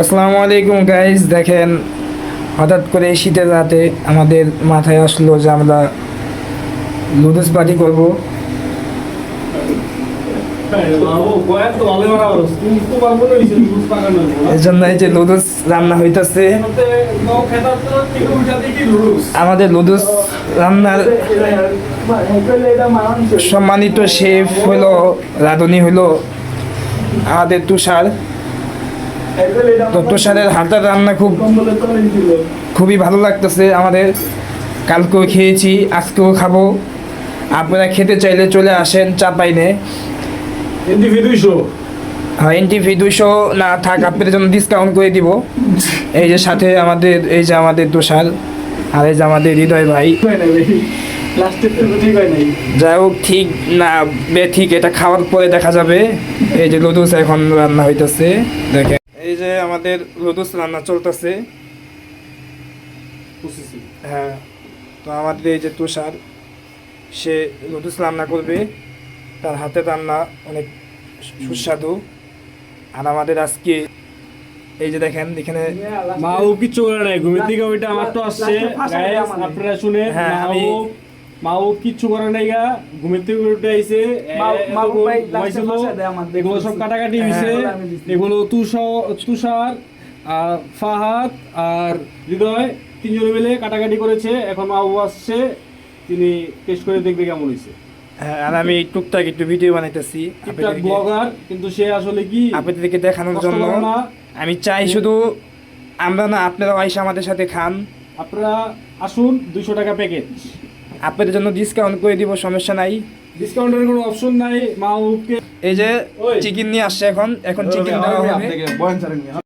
আসসালামু আলাইকুম গাইজ দেখেন, হঠাৎ করে শীতের রাতে আমাদের মাথায় আসলো যে আমরা লুডুস পার্টি করব। এর জন্য এই যে লুডুস রান্না হইতেছে। আমাদের রান্নার সম্মানিত শেফ হলো, রাঁধুনি হলো, আমাদের তুষার। তো তুষারের হাতের রান্না খুব খুবই ভালো লাগতেছে আমাদের। কালকেও খেয়েছি, আজকেও খাব। আপনারা খেতে চাইলে চলে আসেন চাপাইনে। এনটিভি দুইশো না থাক, আপনাদের জন্য ডিসকাউন্ট করে দিব। এই যে সাথে আমাদের, এই যে আমাদের তুষার আর এই যে আমাদের হৃদয় ভাই। যাই হোক, ঠিক না, বে, ঠিক, এটা খাওয়ার পরে দেখা যাবে। এই যে লুডুস এখন রান্না হইতেছে, দেখেন। আমাদের লুডুস রান্না চলতেছে। হ্যাঁ তো আমাদের এই যে তুষার সে লুডুস রান্না করবে। তার হাতে রান্না অনেক সুস্বাদু। আর আমাদের আজকে এই যে দেখেন এখানে মা ও কিচ্ছু করে নাই ঘুমের থেকে ওইটা আমার তো আসছে। আপনারা শুনে হ্যাঁ, আমি- মা ও কিচ্ছু করে নাই গা ঘুমের থেকে উঠে আইছে। এগুলো সব কাটাকাটি হয়েছে হ্যাঁ, আমি এগুলো তুষার তুষার আর ফাহাদ আর হৃদয় তিনজনে মিলে কাটাকাটি করেছে। এখন মা ও আসছে তিনি টেস্ট করে দেখবে কেমন হয়েছে হ্যাঁ, আর আমি টুকটাক একটু ভিডিও বানাইতেছি ব্লগার কিন্তু সে আসলে কি আপনাদেরকে দেখানোর জন্য না। আমি চাই শুধু আমরা না আপনারা আইসা আমাদের সাথে খান। আপনারা আসুন দুইশো টাকা প্যাকেজ আপনাদের জন্য ডিসকাউন্ট করে দিব সমস্যা নাই। ডিসকাউন্টের কোনো অপশন নাই মা এই যে। চিকেন নিয়ে আসছে এখন। এখন চিকেন দেওয়া হবে।